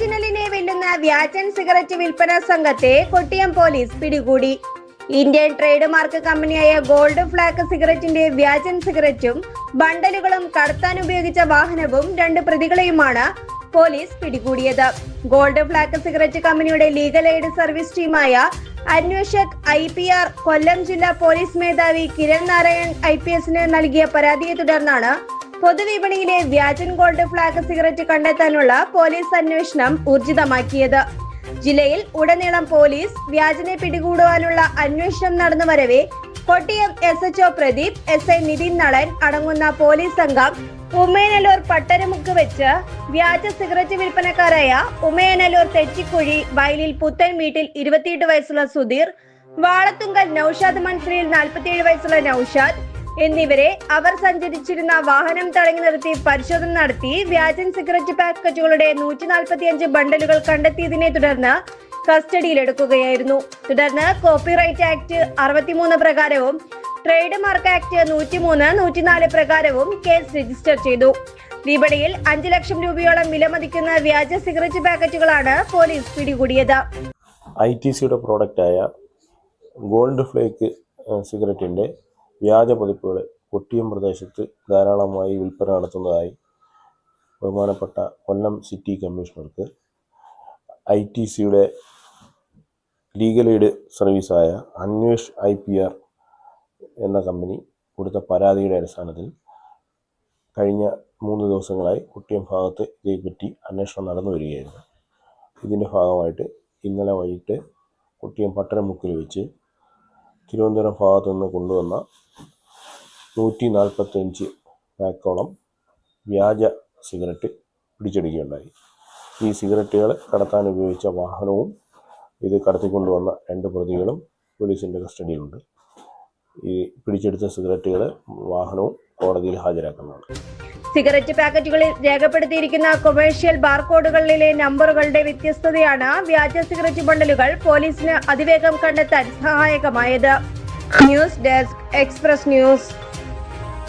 പ്രവർത്തിക്കുന്ന വ്യാജൻ സിഗരറ്റ് വിൽപ്പന സംഘത്തെ കൊട്ടിയം പോലീസ് പിടികൂടി. ഇന്ത്യൻ ട്രേഡ് മാർക്ക് കമ്പനിയായ ഗോൾഡ് ഫ്ലാഗ് സിഗരറ്റിന്റെ വ്യാജൻ സിഗരറ്റും ബണ്ടലുകളും കടത്താൻ ഉപയോഗിച്ച വാഹനവും രണ്ട് പ്രതികളെയുമാണ് പോലീസ് പിടികൂടിയത്. ഗോൾഡ് ഫ്ലാഗ് സിഗരറ്റ് കമ്പനിയുടെ ലീഗൽ എയ്ഡ് സർവീസ് ടീമായ Anweshak I P R Kollam ജില്ലാ പോലീസ് മേധാവി കിരൺ നാരായൺ ഐ പി എസിന് നൽകിയ പരാതിയെ തുടർന്നാണ് പൊതുവിപണിയിലെ വ്യാജൻ ഗോൾഡ് ഫ്ളാഗ് സിഗരറ്റ് കണ്ടെത്താനുള്ള പോലീസ് അന്വേഷണം ഊർജിതമാക്കിയത്. ജില്ലയിൽ ഉടനീളം പോലീസ് വ്യാജനെ പിടികൂടുവാനുള്ള അന്വേഷണം നടന്നു വരവെ Kottiyam S HO Pradeep S I Nithin Nalan അടങ്ങുന്ന പോലീസ് സംഘം ഉമ്മയനല്ലൂർ പട്ടരമുക്ക് വെച്ച് വ്യാജ സിഗരറ്റ് വിൽപ്പനക്കാരായ ഉമ്മയനല്ലൂർ തെച്ചിക്കുഴി വയലിൽ പുത്തൻ വീട്ടിൽ ഇരുപത്തിയെട്ട് വയസ്സുള്ള സുധീർ വാളത്തുങ്കൽ നൌഷാദ് മൻസറിയിൽ നാൽപ്പത്തിയേഴ് വയസ്സുള്ള നൌഷാദ് എന്നിവരെ അവർ സഞ്ചരിച്ചിരുന്ന വാഹനം തടഞ്ഞു നിർത്തി പരിശോധന നടത്തി വ്യാജൻ സിഗരറ്റ് പാക്കറ്റുകളുടെ നൂറ്റി നാൽപ്പത്തിയഞ്ച് ബണ്ടലുകൾ കണ്ടെത്തിയതിനെ തുടർന്ന് കസ്റ്റഡിയിലെടുക്കുകയായിരുന്നു. തുടർന്ന് കോപ്പിറൈറ്റ് ആക്ട് അറുപത്തിമൂന്ന് പ്രകാരവും ട്രേഡ് മാർക്ക് ആക്ട് നൂറ്റിമൂന്ന് നൂറ്റിനാല് പ്രകാരവും കേസ് രജിസ്റ്റർ ചെയ്തു. വിപണിയിൽ അഞ്ചു ലക്ഷം രൂപയോളം വിലമതിക്കുന്ന വ്യാജ സിഗരറ്റ് പാക്കറ്റുകളാണ് പോലീസ് പിടികൂടിയത്. ഐ ടി സിയുടെ പ്രോഡക്റ്റായ ഗോൾഡ് ഫ്ലേക്ക് സിഗരറ്റിന്റെ വ്യാജ പതിപ്പുകൾ കൊട്ടിയം പ്രദേശത്ത് ധാരാളമായി വിൽപ്പന നടത്തുന്നതായി ബഹുമാനപ്പെട്ട കൊല്ലം സിറ്റി കമ്മീഷണർക്ക് ഐ ടി സിയുടെ ലീഗൽ എയ്ഡ് സർവീസായ അന്വേഷ് ഐ പി ആർ എന്ന കമ്പനി കൊടുത്ത പരാതിയുടെ അടിസ്ഥാനത്തിൽ കഴിഞ്ഞ മൂന്ന് ദിവസങ്ങളായി കുട്ടിയം ഭാഗത്ത് ഇതേപ്പറ്റി അന്വേഷണം നടന്നു വരികയായിരുന്നു. ഇതിന്റെ ഭാഗമായിട്ട് ഇന്നലെ വൈകിട്ട് കുട്ടിയം പട്ടരമുക്കിൽ വെച്ച് തിരുവനന്തപുരം ഭാഗത്തു നിന്ന് കൊണ്ടുവന്ന നൂറ്റി നാൽപ്പത്തഞ്ച് പാക്കോളം വ്യാജ സിഗരറ്റ് പിടിച്ചെടുക്കുകയുണ്ടായി. ഈ സിഗരറ്റുകൾ കടത്താൻ ഉപയോഗിച്ച വാഹനവും ഇത് കടത്തിക്കൊണ്ടുവന്ന രണ്ട് പ്രതികളും പോലീസിന്റെ കസ്റ്റഡിയിലുണ്ട്. ഈ പിടിച്ചെടുത്ത സിഗരറ്റുകൾ വാഹനവും കോടതിയിൽ ഹാജരാക്കുന്നതാണ്. സിഗരറ്റ് പാക്കറ്റുകളിൽ രേഖപ്പെടുത്തിയിരിക്കുന്ന കൊമേഴ്ഷ്യൽ ബാർകോഡുകളിലെ നമ്പറുകളുടെ വ്യത്യസ്തതയാണ് വ്യാജ സിഗരറ്റ് ബണ്ടലുകൾ പോലീസിന് അതിവേഗം കണ്ടെത്താൻ സഹായകമായത്. News desk Express News.